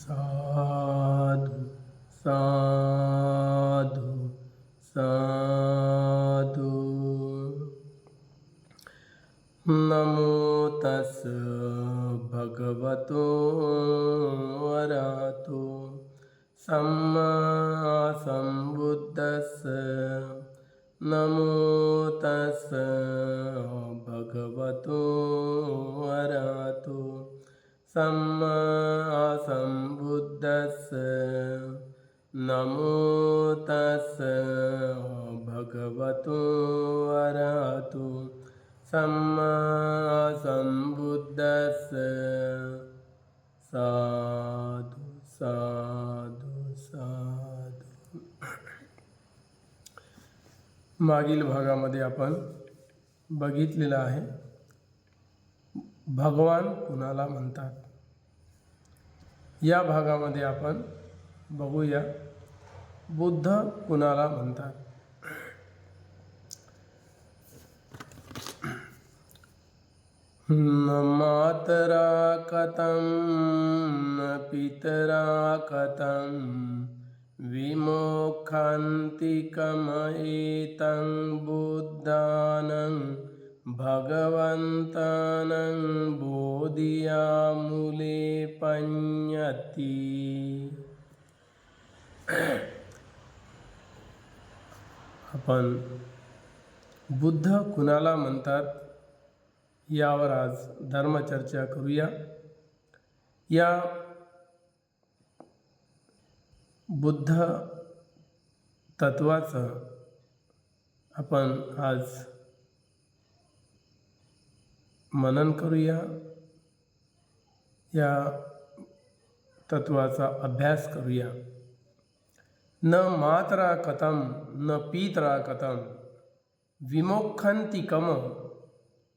साधु साधु मागील भागामध्ये आपण बघितलेलं आहे. भगवान कुणाला म्हणतात? या भागामध्ये आपण बघूया. बुद्ध कुणाला म्हणतात? न मातरा कथं न पितरा कथं विमोक्षान्तिकमयेतं बुद्धानं भगवन्तानं बोधियामुले पञ्यति आपण बुद्ध कुणाला म्हणतात यावर आज धर्मचर्चा करूया. या बुद्ध तत्वाचं आपण आज मनन करूया. या तत्वाचा अभ्यास करूया. न मातरा कथम न पितरा कथम विमोक्षन्ति कम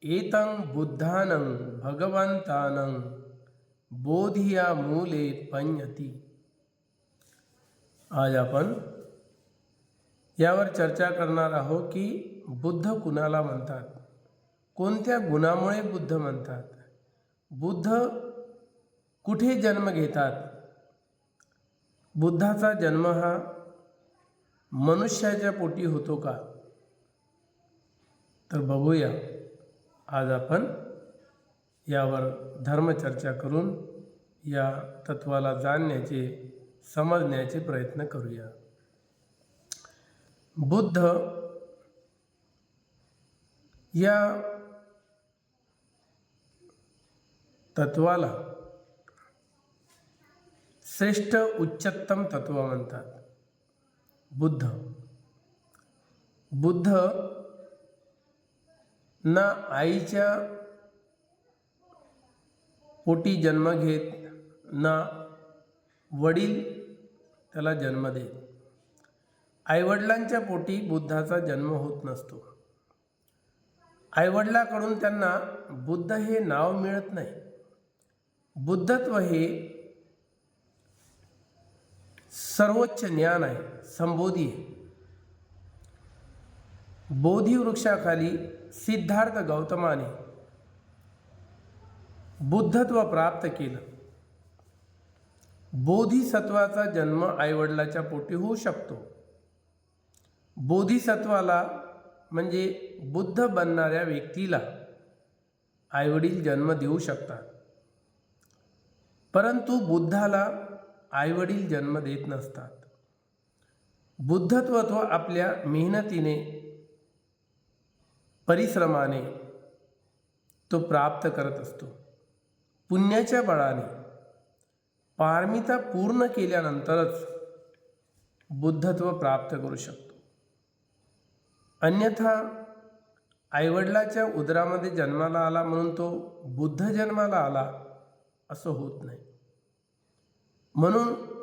एतं बुद्धानं भगवंतानं बोधिया मूले पञ्यती आज आपण यावर चर्चा करणार आहोत की बुद्ध कुणाला म्हणतात? कोणत्या गुणामुळे बुद्ध म्हणतात? बुद्ध कुठे जन्म घेतात? बुद्धाचा जन्म हा मनुष्याच्या पोटी होतो का? तर बघूया. आज आपण यावर धर्मचर्चा करून या तत्वाला जाणण्याचे समजण्याचे प्रयत्न करूया. बुद्ध या तत्वाला श्रेष्ठ उच्चतम तत्व म्हणतात. बुद्ध. बुद्ध ना आईच्या पोटी जन्म घेत ना वडील त्याला जन्म देत आईवडिलांच्या पोटी बुद्धाचा जन्म होत नसतो. आईवडिलाकडून त्यांना बुद्ध हे नाव मिळत नाही. बुद्धत्व हे सर्वोच्च ज्ञान आहे संबोधी आहे. बोधी वृक्षाखाली सिद्धार्थ गौतमाने बुद्धत्व प्राप्त केलं. बोधिसत्वाचा जन्म आईवडिलाच्या पोटी होऊ शकतो. बोधिसत्वाला म्हणजे बुद्ध बनणाऱ्या व्यक्तीला आईवडील जन्म देऊ शकतात. परंतु बुद्धाला आईवडील जन्म देत नसतात. बुद्धत्व तो आपल्या मेहनतीने परिश्रमाने तो प्राप्त करत असतो. पुण्याच्या बळाने पारमिता पूर्ण केल्यानंतरच बुद्धत्व प्राप्त करू शकतो. अन्यथा आईवडिलाच्या उदरामध्ये जन्माला आला म्हणून तो बुद्ध जन्माला आला असं होत नाही. म्हणून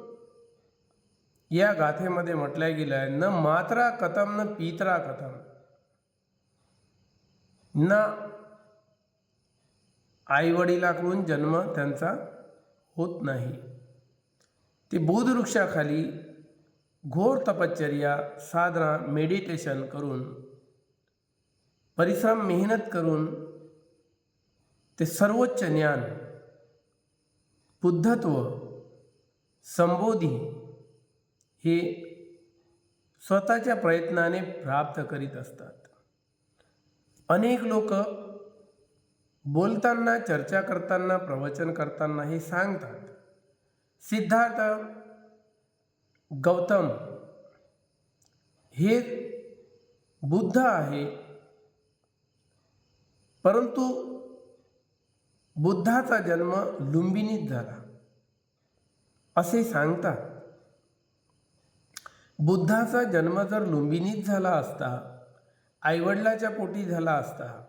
या गाथेमध्ये म्हटलं गेलं आहे न मात्रा कथम न पितरा कथम. न आईवडिलाकडून जन्म त्यांचा होत नाही. ते बोधवृक्षाखाली घोर तपश्चर्या साधना मेडिटेशन करून परिश्रम मेहनत करून ते सर्वोच्च ज्ञान बुद्धत्व संबोधी हे स्वतःच्या प्रयत्नाने प्राप्त करीत असतात. अनेक लोक बोलताना चर्चा करताना प्रवचन करताना हे सांगतात. सिद्धार्थ गौतम हे बुद्ध आहे. परंतु बुद्धाचा जन्म लुंबिनीत झाला. असे सांगतात. बुद्धाचा जन्म जर लुंबिनीत झाला असता आईवडिलाच्या पोटी झाला असता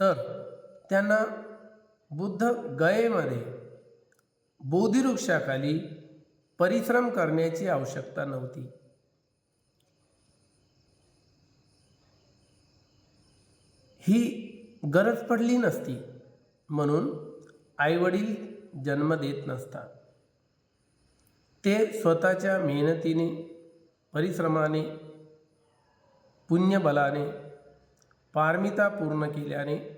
तर त्यांना बुद्ध गयेमध्ये बोधिवृक्षाखाली परिश्रम करण्याची आवश्यकता नव्हती. ही गरज पडली नसती म्हणून आईवडील जन्म देत नसतात ते स्वतःच्या मेहनतीने परिश्रमाने पुण्यबलाने पारमिता पूर्ण केल्याने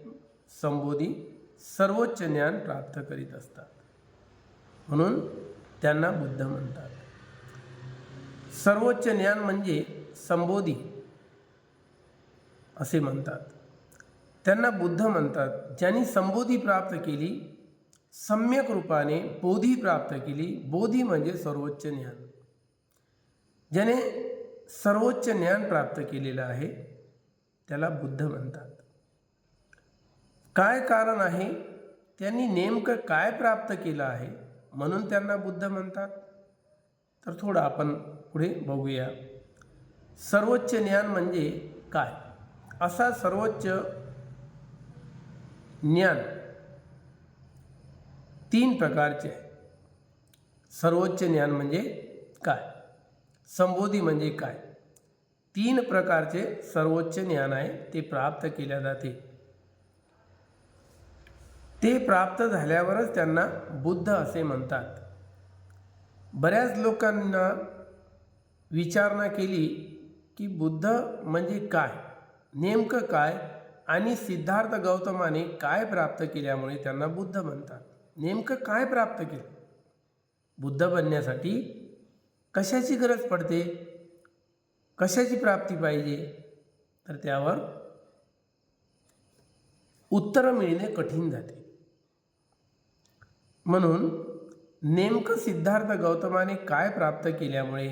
संबोधी सर्वोच्च ज्ञान प्राप्त करीत असतात. म्हणून त्यांना बुद्ध म्हणतात. सर्वोच्च ज्ञान म्हणजे संबोधी असे म्हणतात. त्यांना बुद्ध म्हणतात. ज्यांनी संबोधी प्राप्त केली सम्यक रूपाने बोधी प्राप्त केली बोधी म्हणजे सर्वोच्च ज्ञान. ज्याने सर्वोच्च ज्ञान प्राप्त केलेलं आहे त्याला बुद्ध म्हणतात. काय कारण आहे? त्यांनी नेमकं काय प्राप्त केलं आहे? म्हणून त्यांना बुद्ध म्हणतात. तर थोडं आपण पुढे बघूया. सर्वोच्च ज्ञान म्हणजे काय? असा सर्वोच्च ज्ञान तीन प्रकारचे आहे. सर्वोच्च ज्ञान म्हणजे काय? संबोधी म्हणजे काय? तीन प्रकारचे सर्वोच्च ज्ञान आहे ते प्राप्त केल्या जाते. ते प्राप्त झाल्यावरच त्यांना बुद्ध असे म्हणतात. बऱ्याच लोकांना विचारणा केली की बुद्ध म्हणजे काय नेमकं काय आणि सिद्धार्थ गौतमाने काय प्राप्त केल्यामुळे त्यांना बुद्ध म्हणतात. नेमकं काय प्राप्त केलं? बुद्ध बनण्यासाठी कशाची गरज पडते? कशाची प्राप्ती पाहिजे? तर त्यावर उत्तरं मिळणे कठीण जाते. म्हणून नेमकं सिद्धार्थ गौतमाने काय प्राप्त केल्यामुळे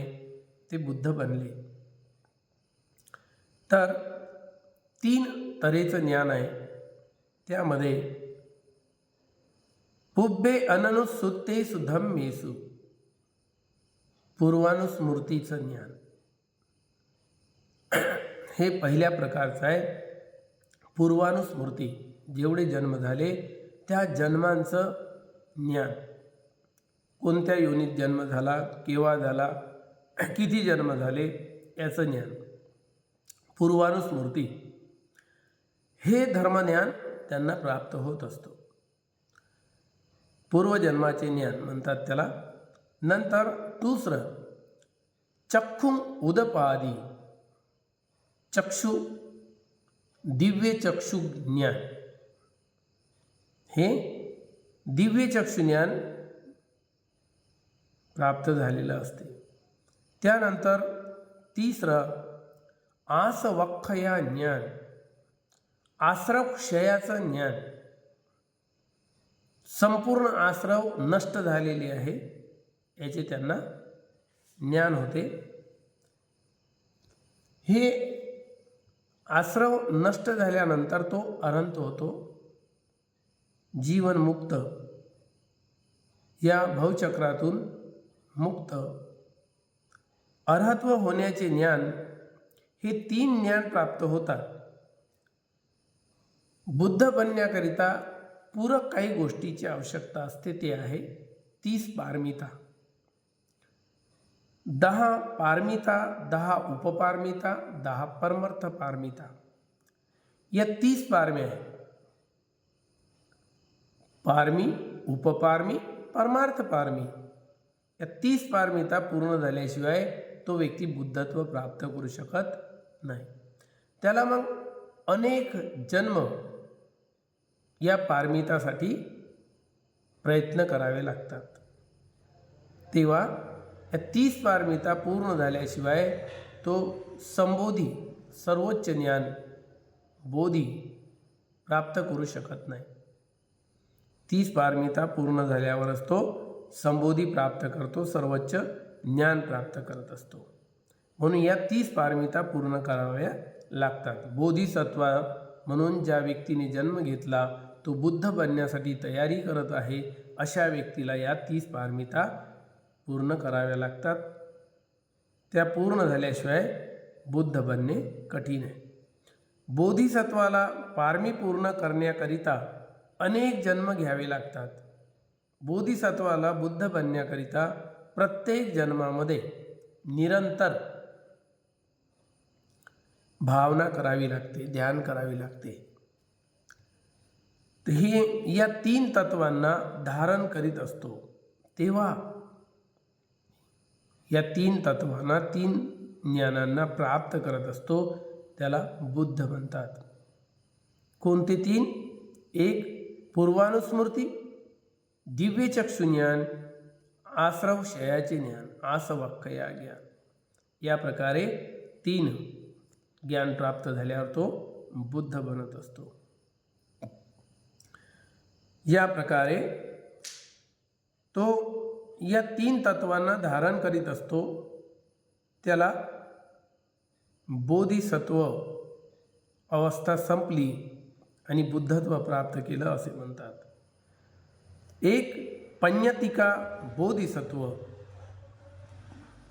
ते बुद्ध बनले? तर तीन तऱ्हेचं ज्ञान आहे. त्यामध्ये पुब्बे अननुसुत्ते सुधम्मेसु पूर्वानुस्मृतीचं ज्ञान. हे पहिल्या प्रकारचं आहे. पूर्वानुस्मृती जेवढे जन्म झाले त्या जन्मांचं ज्ञान. कोणत्या योनीत जन्म झाला केव्हा झाला किती जन्म झाले याचं ज्ञान. पूर्वानुस्मृती. हे धर्मज्ञान त्यांना प्राप्त होत असतो. पूर्वजन्माचे ज्ञान म्हणतात त्याला. नंतर दुसरं चक्षुम उदपादी. चक्षु दिव्य चक्षु ज्ञान हे दिव्य चक्षुज्ञान प्राप्त झालेलं असते. त्यानंतर तिसरं आसवख्खया ज्ञान आश्रव क्षयाचं ज्ञान. संपूर्ण आश्रव नष्ट झालेले आहे याचे त्यांना ज्ञान होते. हे आश्रव नष्ट झाल्यानंतर तो अनंत होतो. जीवनमुक्त या भवचक्रातून मुक्त. अर्हत्व होण्याचे ज्ञान हे तीन ज्ञान प्राप्त होतात. बुद्ध बनण्याकरिता पूरक काही गोष्टीची आवश्यकता असते ते आहे तीस पारमिता. दहा पारमिता दहा उपपारमिता दहा परमर्थ पारमिता. या तीस पारम्या आहेत. पारमी उपपारमी परमार्थ पारमी या तीस पारमिता पूर्ण झाल्याशिवाय तो व्यक्ती बुद्धत्व प्राप्त करू शकत नाही. त्याला मग अनेक जन्म या पारमितासाठी प्रयत्न करावे लागतात. तेव्हा या तीस पारमिता पूर्ण झाल्याशिवाय तो संबोधी सर्वोच्च ज्ञान बोधी प्राप्त करू शकत नाही. तीस पारमिता पूर्ण झाल्यावरच तो संबोधी प्राप्त करतो सर्वोच्च ज्ञान प्राप्त करत असतो. म्हणून या तीस पारमिता पूर्ण कराव्या लागतात. बोधिसत्व म्हणून ज्या व्यक्तीने जन्म घेतला तो बुद्ध बनण्यासाठी तयारी करत आहे अशा व्यक्तीला या तीस पारमिता पूर्ण कराव्या लागतात. त्या पूर्ण झाल्याशिवाय बुद्ध बनणे कठीण आहे. बोधिसत्वाला पारमी पूर्ण करण्याकरिता अनेक जन्म घ्यावे लागतात. बोधिसत्वाला बुद्ध बनण्याकरिता प्रत्येक जन्मामध्ये निरंतर भावना करावी लागते ध्यान करावी लागते. ही या तीन तत्वांना धारण करीत असतो. तेव्हा या तीन तत्वांना तीन ज्ञानांना प्राप्त करत असतो त्याला बुद्ध म्हणतात. कोणते तीन? एक पूर्वानुस्मृती दिव्यचक्षुज्ञान आश्रव शयाचे ज्ञान आसवक्कया ज्ञान या प्रकारे तीन ज्ञान प्राप्त झाल्यावर तो बुद्ध बनत असतो. या प्रकारे तो या तीन तत्वांना धारण करीत असतो. त्याला बोधिसत्व अवस्था संपली. आणि बुद्धत्व प्राप्त केलं असे म्हणतात. एक पञ्यतिका बोधिसत्व.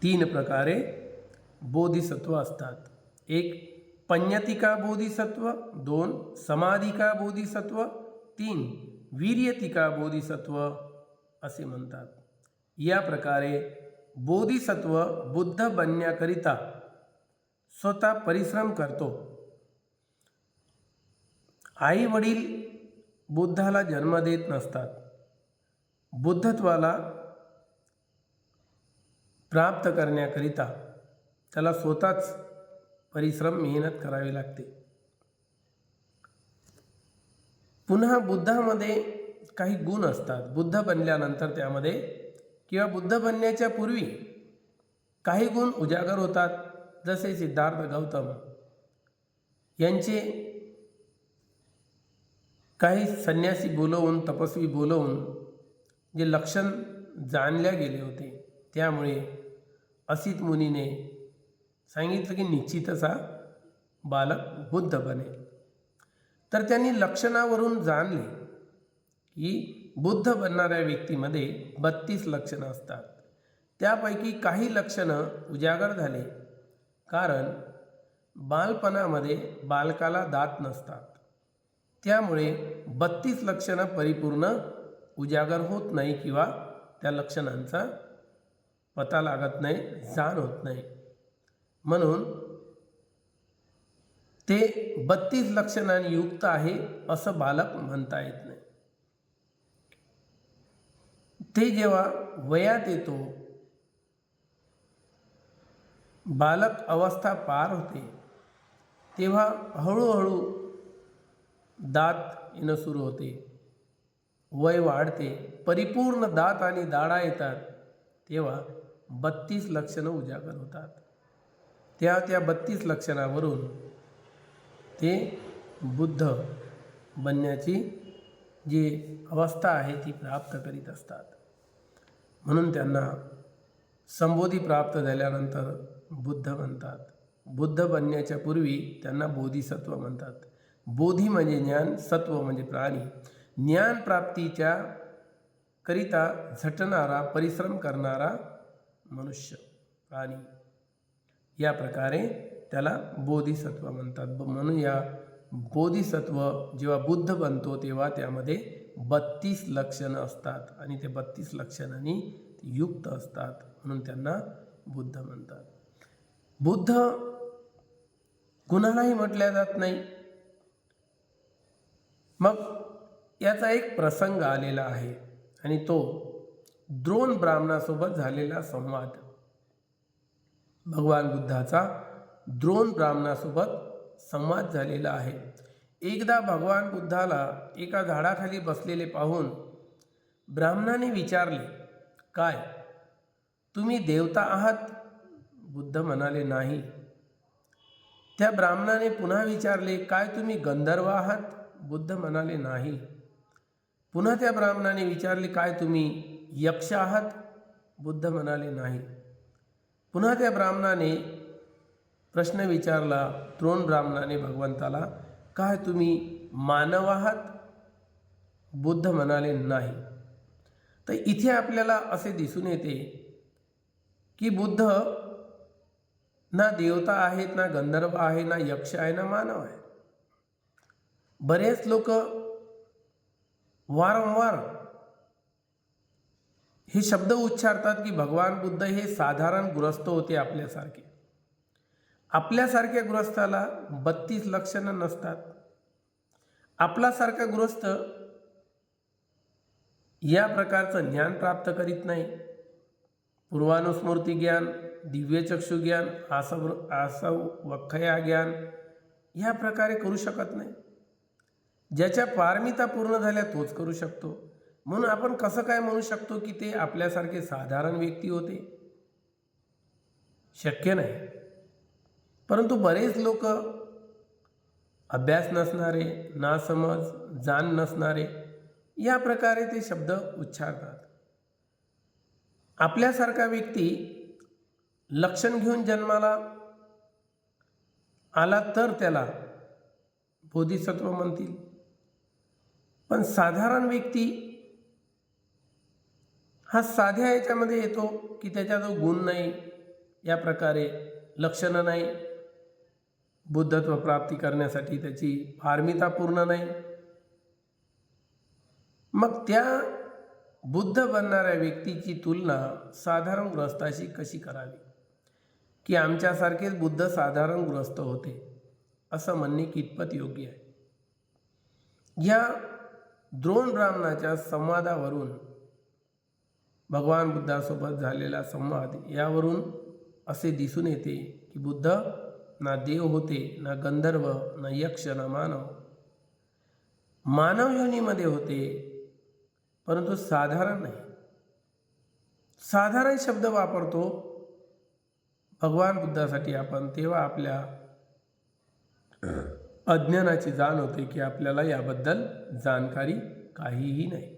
तीन प्रकारे बोधिसत्व असतात. एक पञ्यतिका बोधिसत्व दोन समाधिका बोधिसत्व तीन वीर्यतिका बोधिसत्व असे म्हणतात. या प्रकारे बोधिसत्व बुद्ध बनण्याकरिता स्वतः परिश्रम करतो. आई वडील बुद्धाला जन्म देत नसतात. बुद्धत्वाला प्राप्त करण्याकरिता त्याला स्वतःच परिश्रम मेहनत करावी लागते. पुन्हा बुद्धामध्ये काही गुण असतात. बुद्ध बनल्यानंतर त्यामध्ये किंवा बुद्ध बनण्याच्या पूर्वी काही गुण उजागर होतात. जसे सिद्धार्थ गौतम यांचे काही संन्यासी बोलवून तपस्वी बोलवून जे लक्षण जाणल्या गेले होते त्यामुळे असित मुनीने सांगितलं की निश्चितच हा बालक बुद्ध बने. तर त्यांनी लक्षणावरून जाणले की बुद्ध बनणाऱ्या व्यक्तीमध्ये बत्तीस लक्षणं असतात. त्यापैकी काही लक्षणं उजागर झाले कारण बालपणामध्ये बालकाला दात नसतात. त्यामुळे बत्तीस लक्षणं परिपूर्ण उजागर होत नाही किंवा त्या लक्षणांचा पता लागत नाही जाण होत नाही. म्हणून ते बत्तीस लक्षणांनी युक्त आहे असं बालक म्हणता येत नाही. ते जेव्हा वयात येतो बालक अवस्था पार होते तेव्हा हळूहळू दात येणं सुरू होते. वय वाढते. परिपूर्ण दात आणि दाढा येतात. तेव्हा बत्तीस लक्षणं उजागर होतात. त्या त्या बत्तीस लक्षणावरून ते बुद्ध बनण्याची जी अवस्था आहे ती प्राप्त करीत असतात. म्हणून त्यांना संबोधी प्राप्त झाल्यानंतर बुद्ध म्हणतात. बुद्ध बनण्याच्या पूर्वी त्यांना बोधिसत्व म्हणतात. बोधी म्हणजे ज्ञान सत्व म्हणजे प्राणी. ज्ञान प्राप्तीच्या करिता झटणारा परिश्रम करणारा मनुष्य प्राणी. या प्रकारे त्याला बोधिसत्व म्हणतात. ब- म्हणून या बोधिसत्व जेव्हा बुद्ध बनतो तेव्हा त्यामध्ये बत्तीस लक्षणं असतात आणि ते बत्तीस लक्षणांनी युक्त असतात म्हणून त्यांना बुद्ध म्हणतात. बुद्ध कुणालाही म्हटल्या जात नाही. मग याचा एक प्रसंग आलेला आहे आणि तो द्रोण ब्राह्मणासोबत झालेला संवाद. भगवान बुद्धाचा द्रोण ब्राह्मणासोबत संवाद झालेला आहे. एकदा भगवान बुद्धाला एका झाडाखाली बसलेले पाहून ब्राह्मणाने विचारले काय तुम्ही देवता आहात? बुद्ध म्हणाले नाही. त्या ब्राह्मणाने पुन्हा विचारले काय तुम्ही गंधर्व आहात? बुद्ध म्हणाले नाही. पुन्हा त्या ब्राह्मणाने विचारले काय तुम्ही यक्ष आहात? बुद्ध म्हणाले नाही. पुन्हा त्या ब्राह्मणाने प्रश्न विचारला द्रोण ब्राह्मणाने भगवंताला काय तुम्ही मानव आहात? बुद्ध म्हणाले नाही. तर इथे आपल्याला असे दिसून येते की बुद्ध ना देवता आहेत ना गंधर्व आहे ना यक्ष आहे ना मानव आहे. बरेच लोक वारंवार हे शब्द उच्चारतात की भगवान बुद्ध हे साधारण गृहस्थ होते आपल्यासारखे. आपल्यासारख्या गृहस्थाला बत्तीस लक्षणं नसतात. आपल्यासारखा गृहस्थ या प्रकारचं ज्ञान प्राप्त करीत नाही. पूर्वानुस्मृती ज्ञान दिव्यचक्षुज्ञान आसव आसव वखया ज्ञान या प्रकारे करू शकत नाही. ज्याच्या पारमिता पूर्ण झाल्या तोच करू शकतो. म्हणून आपण कसं काय म्हणू शकतो की ते आपल्यासारखे साधारण व्यक्ती होते? शक्य नाही. परंतु बरेच लोक अभ्यास नसणारे नासमज जाण नसणारे या प्रकारे ते शब्द उच्चारतात. आपल्यासारखा व्यक्ती लक्षण घेऊन जन्माला आला तर त्याला बोधिसत्व म्हणतील. पण साधारण व्यक्ती हा साध्या याच्यामध्ये येतो की त्याच्याजवळ गुण नाही या प्रकारे लक्षणं नाही बुद्धत्व प्राप्ती करण्यासाठी त्याची फार्मिता पूर्ण नाही. मग त्या बुद्ध बनणाऱ्या व्यक्तीची तुलना साधारण ग्रस्ताशी कशी करावी? की आमच्यासारखेच बुद्ध साधारण ग्रस्त होते असं म्हणणे कितपत योग्य आहे? या द्रोण ब्राह्मणाच्या संवादावरून भगवान बुद्धासोबत झालेला संवाद यावरून असे दिसून येते की बुद्ध ना देव होते ना गंधर्व ना यक्ष ना मानव. मानव योनीमध्ये होते परंतु साधारण नाही. साधारण शब्द वापरतो भगवान बुद्धासाठी आपण तेव्हा आपल्या अज्ञानाची जाण होते की आपल्याला याबद्दल जाणकारी काहीही नाही.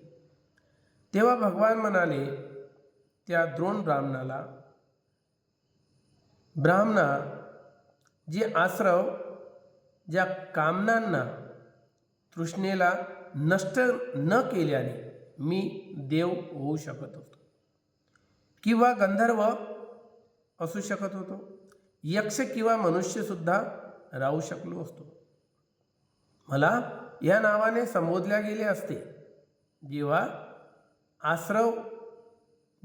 तेव्हा भगवान म्हणाले त्या द्रोण ब्राह्मणाला ब्राह्मणा जे आश्रव ज्या कामनांना तृष्णेला नष्ट न केल्याने मी देव होऊ शकत होतो किंवा गंधर्व असू शकत होतो यक्ष किंवा मनुष्यसुद्धा राहू शकलो असतो. मला या नावाने संबोधल्या गेले असते. जेव्हा आश्रव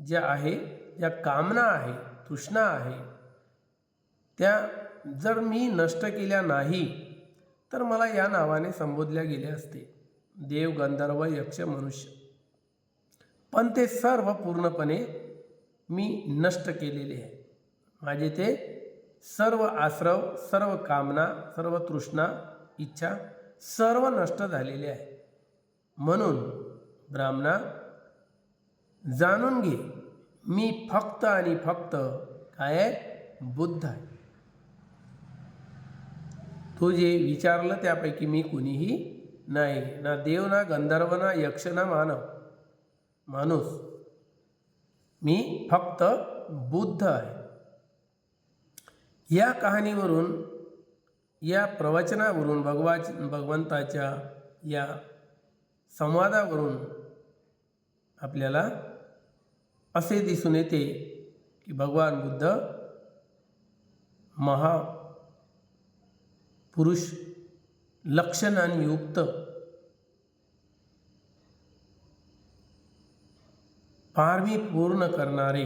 ज्या आहे ज्या कामना आहे तृष्णा आहे त्या जर मी नष्ट केल्या नाही तर मला या नावाने संबोधल्या गेले असते. देव गंधर्व यक्ष मनुष्य. पण ते सर्व पूर्णपणे मी नष्ट केलेले आहे. माझे ते सर्व आश्रव सर्व कामना सर्व तृष्णा इच्छा सर्व नष्ट झालेले आहे. म्हणून ब्राह्मणा जाणून घे मी फक्त आणि फक्त काय बुद्ध आहे. तू जे विचारलं त्यापैकी मी कुणीही नाही. ना देव ना गंधर्व ना यक्ष ना मानव. माणूस. मी फक्त बुद्ध आहे. या कहाणीवरून या प्रवचनावरून भगवाच भगवंताच्या या संवादावरून आपल्याला असे दिसून येते की भगवान बुद्ध महा पुरुष लक्षणांनी युक्त पारमी पूर्ण करणारे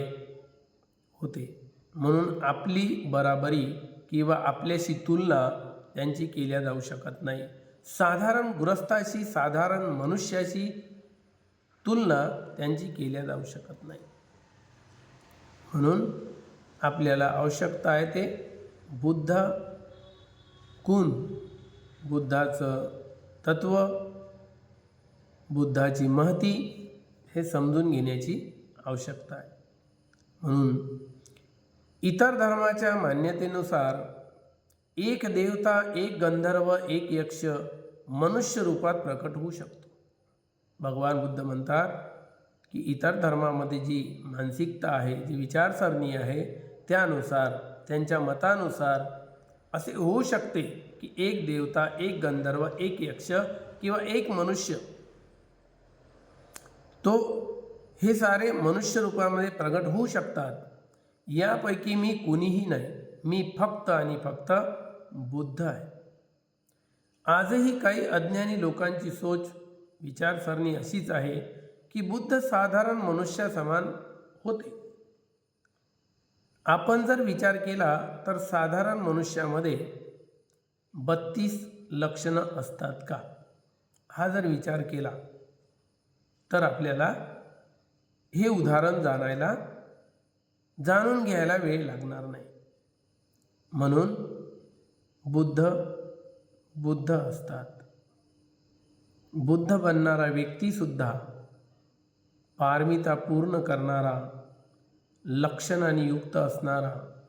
होते. म्हणून आपली बराबरी किंवा आपल्याशी तुलना त्यांची केल्या जाऊ शकत नाही. साधारण गृहस्थाशी साधारण मनुष्याशी तुलना त्यांची केल्या जाऊ शकत नाही. म्हणून आपल्याला आवश्यकता आहे ते बुद्ध गुण बुद्धाचं तत्व बुद्धाची महती हे समजून घेण्याची आवश्यकता आहे. म्हणून इतर धर्माच्या मान्यतेनुसार एक देवता एक गंधर्व एक यक्ष मनुष्य रूपात प्रकट होऊ शकतो. भगवान बुद्ध म्हणतात की इतर धर्मामध्ये जी मानसिकता आहे जी विचारसरणी आहे त्यानुसार त्यांच्या मतानुसार असे होऊ शकते की एक देवता एक गंधर्व एक यक्ष किंवा एक मनुष्य. तो हे सारे मनुष्य रूपामध्ये प्रगट होऊ शकतात. यापैकी मी कुणीही नाही. मी फक्त आणि फक्त बुद्ध आहे. आजही काही अज्ञानी लोकांची सोच विचारसरणी अशीच आहे की बुद्ध साधारण मनुष्यासमान होते. आपण जर विचार केला तर साधारण मनुष्यामध्ये बत्तीस लक्षणं असतात का? हा जर विचार केला तर आपल्याला हे उदाहरण जाणायला जाणून घ्यायला वेळ लागणार नाही. म्हणून बुद्ध बुद्ध असतात. बुद्ध बनणारा व्यक्तीसुद्धा पारमिता पूर्ण करणारा लक्षणाने युक्त असणारा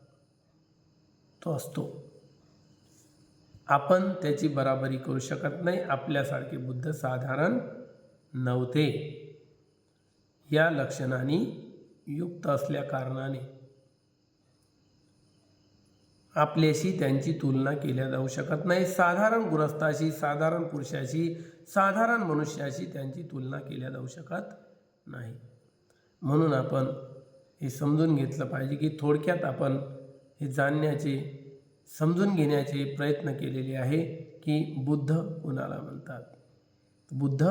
तो असतो. आपण त्याची बराबरी करू शकत नाही. आपल्यासारखे बुद्ध साधारण नव्हते. या लक्षणाने युक्त असल्या कारणाने. आपल्याशी त्यांची तुलना केल्या जाऊ शकत नाही. साधारण गुरस्ताशी साधारण पुरुषाशी साधारण मनुष्याशी त्यांची तुलना केल्या जाऊ शकत नाही. म्हणून आपण हे समजून घेतलं पाहिजे की थोडक्यात आपण हे जाणण्याचे समजून घेण्याचे प्रयत्न केलेले आहे की बुद्ध कुणाला म्हणतात? बुद्ध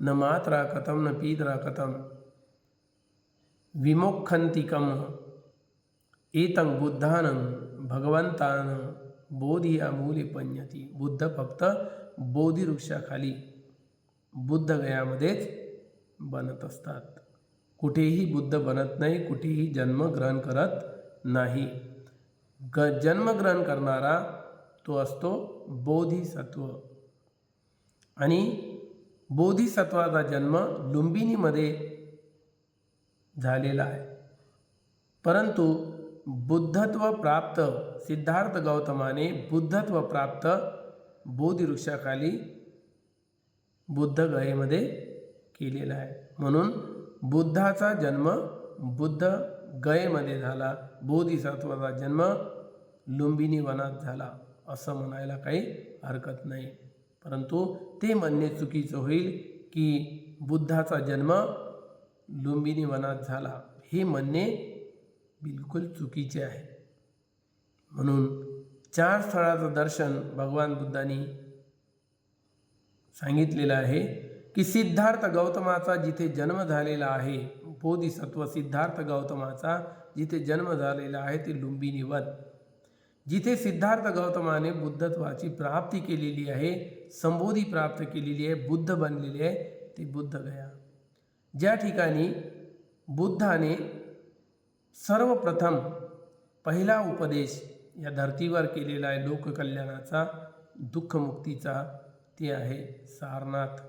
न मात्रा कथम न पीतरा कथम विमोखंतिकम एतंग बुद्धानं भगवंतान बोधी अमूल्य पन्यती। बुद्ध फक्त बोधिवृक्षाखाली बुद्ध गयामध्येच बनत असतात. कुठेही बुद्ध बनत नाही कुठेही जन्म ग्रहण करत नाही. ग जन्मग्रहण करणारा तो असतो बोधिसत्व. आणि बोधिसत्वाचा जन्म लुंबिनीमध्ये झालेला आहे. परंतु बुद्धत्व प्राप्त सिद्धार्थ गौतमाने बुद्धत्व प्राप्त बोधिवृक्षाखाली बुद्ध गयेमध्ये केलेला आहे. म्हणून बुद्धाचा जन्म बुद्ध गयेमध्ये झाला. बोधिसत्वाचा जन्म लुंबिनी वनात झाला. असं म्हणायला काही हरकत नाही. परंतु ते म्हणणे चुकीचं होईल की बुद्धाचा जन्म लुंबिनी वनात झाला. हे म्हणणे बिलकुल चुकीचे आहे. म्हणून चार स्थळाचं दर्शन भगवान बुद्धांनी सांगितलेलं आहे की सिद्धार्थ गौतमाचा जिथे जन्म झालेला आहे, बोधिसत्व सिद्धार्थ गौतमाचा जिथे जन्म झालेला आहे, ते लुंबिनी वन जिथे सिद्धार्थ गौतमाने बुद्धत्वाची प्राप्ती केलेली आहे, संबोधी प्राप्त केलेली आहे, बुद्ध बनलेली आहे बुद्ध गया. ज्या ठिकाणी बुद्धाने सर्वप्रथम पहिला उपदेश या धर्तीवर केलेला आहे लोककल्याणाचा दुःखमुक्तीचा. ते आहे सारनाथ.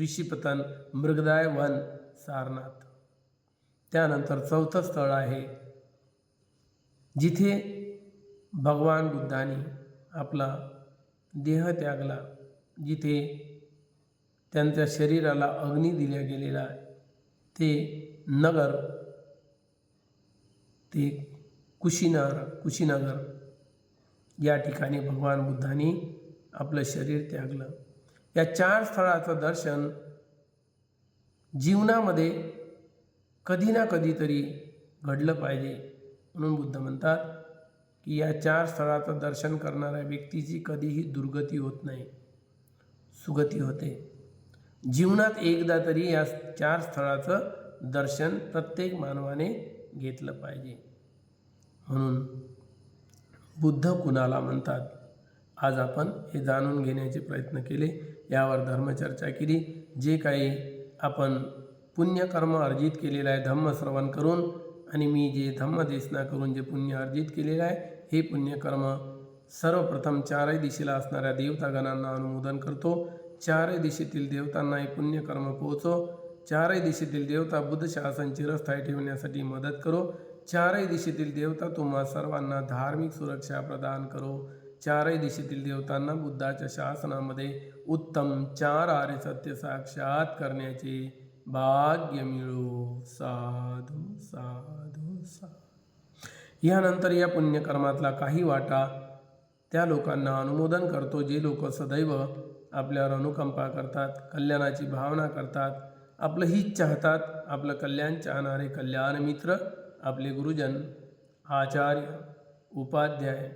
ऋषीपतन मृगदाय वन सारनाथ. त्यानंतर चौथं स्थळ आहे जिथे भगवान बुद्धाने आपला देह त्यागला जिथे त्यांच्या शरीराला अग्नी दिल्या गेलेला ते नगर ते कुशीनगर कुशीनगर. या ठिकाणी भगवान बुद्धांनी आपलं शरीर त्यागलं. या चार स्थळाचं दर्शन जीवनामध्ये कधी ना कधीतरी घडलं पाहिजे. म्हणून बुद्ध म्हणतात की या चार स्थळाचं दर्शन करणाऱ्या व्यक्तीची कधीही दुर्गती होत नाही सुगती होते. जीवनात एकदा तरी या चार स्थळाचं दर्शन प्रत्येक मानवाने घेतलं पाहिजे. म्हणून बुद्ध कुणाला म्हणतात? आज आपण हे जाणून घेण्याचे प्रयत्न केले. यावर धर्मचर्चा केली. जे काही आपण पुण्यकर्म अर्जित केलेलं आहे धम्मश्रवण करून आणि मी जे धम्मदेशना करून जे पुण्य अर्जित केलेलं आहे हे पुण्यकर्म सर्वप्रथम चारही दिशेला असणाऱ्या देवतागणांना अनुमोदन करतो. चारही दिशेतील देवतांना हे पुण्यकर्म पोहोचो. चारही दिशेतील देवता बुद्ध शासन चिरस्थायी ठेवण्यासाठी मदत करो. चारही दिशेतील देवता तुम्हा सर्वांना धार्मिक सुरक्षा प्रदान करो. चारही दिशेतील देवतांना बुद्धाच्या शासनामध्ये उत्तम चार आर्य सत्य साक्षात करण्याचे भाग्य मिळो. साधू साधू साधू. यानंतर या पुण्यकर्मातला काही वाटा त्या लोकांना अनुमोदन करतो जे लोक सदैव आपल्यावर अनुकंपा करतात कल्याणाची भावना करतात. आपलं हित चाहतात आपलं कल्याण चाहणारे कल्याण मित्र आपले गुरुजन, आचार्य, उपाध्याय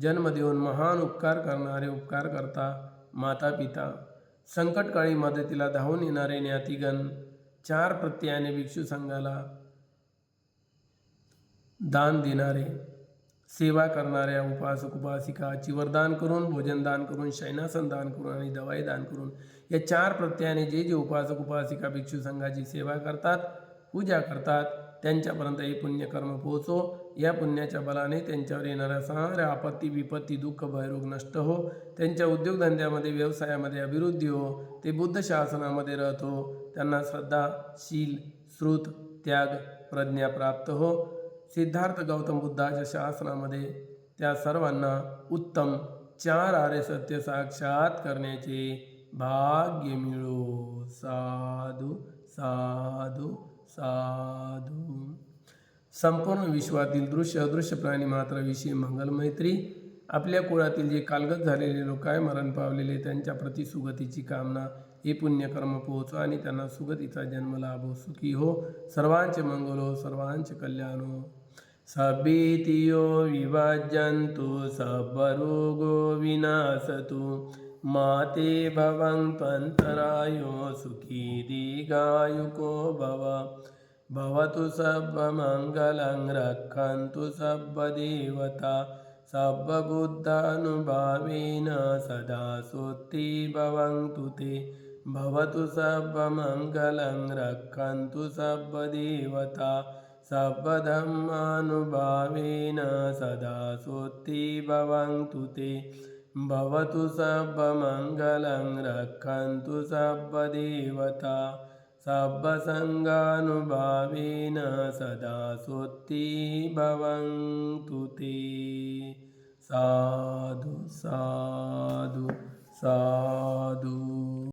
जन्म देऊन महान उपकार करणारे उपकार करता माता पिता संकटकाळी मदतीला धावून येणारे ज्ञातिगण, चार प्रत्ययाने भिक्षू संघाला दान देणारे, सेवा करणाऱ्या उपासक, उपासिका, चिवरदान करून भोजनदान करून, शयनासन दान करून आणि दवाई दान करून, या चार प्रत्ययाने जे जे उपासक, उपासिका, भिक्षू संघाची सेवा करतात, पूजा करतात त्यांच्यापर्यंत हे पुण्यकर्म पोहोचो. या पुण्याच्या बलाने त्यांच्यावर येणाऱ्या साऱ्या आपत्ती विपत्ती दुःख भयरोग नष्ट हो. त्यांच्या उद्योगधंद्यामध्ये व्यवसायामध्ये अभिवृद्धी हो. ते बुद्ध शासनामध्ये राहतो. त्यांना श्रद्धा शील श्रुत त्याग प्रज्ञा प्राप्त हो. सिद्धार्थ गौतम बुद्धाच्या शासनामध्ये त्या सर्वांना उत्तम चार आर्य सत्य साक्षात करण्याचे भाग्य मिळो. साधू साधू साधू. संपूर्ण विश्वातील दृश्य अदृश्य प्राणी मात्राविषयी मंगलमैत्री आपल्या कुळातील जे कालगत झालेले लोक आहे मरण पावलेले त्यांच्या प्रति सुगतीची कामना हे पुण्यकर्म पोहोचो आणि त्यांना सुगतीचा जन्म लाभो सुखी हो. सर्वांचे मंगल हो सर्वांचे कल्याण हो. सभीतियो विभाजंतु सर्वरोगो विनाशतु माते भवं पन्तरायो सुखी दीर्घायुको भव। भवतु सर्वमङ्गलं रक्षन्तु सर्वदेवता। सर्वबुद्धानुभावेन सदा सुती भवन्तु ते। भवतु सर्वमङ्गलं रक्षन्तु सर्वदेवता। सर्वधर्मानुभावेन सदा सुती भवन्तु ते। भवतु सर्वमङ्गलं रक्षन्तु सर्वदेवता। सर्वसङ्गानुभावेन सदा सोत्ति भवन्तु ते। साधु साधु साधु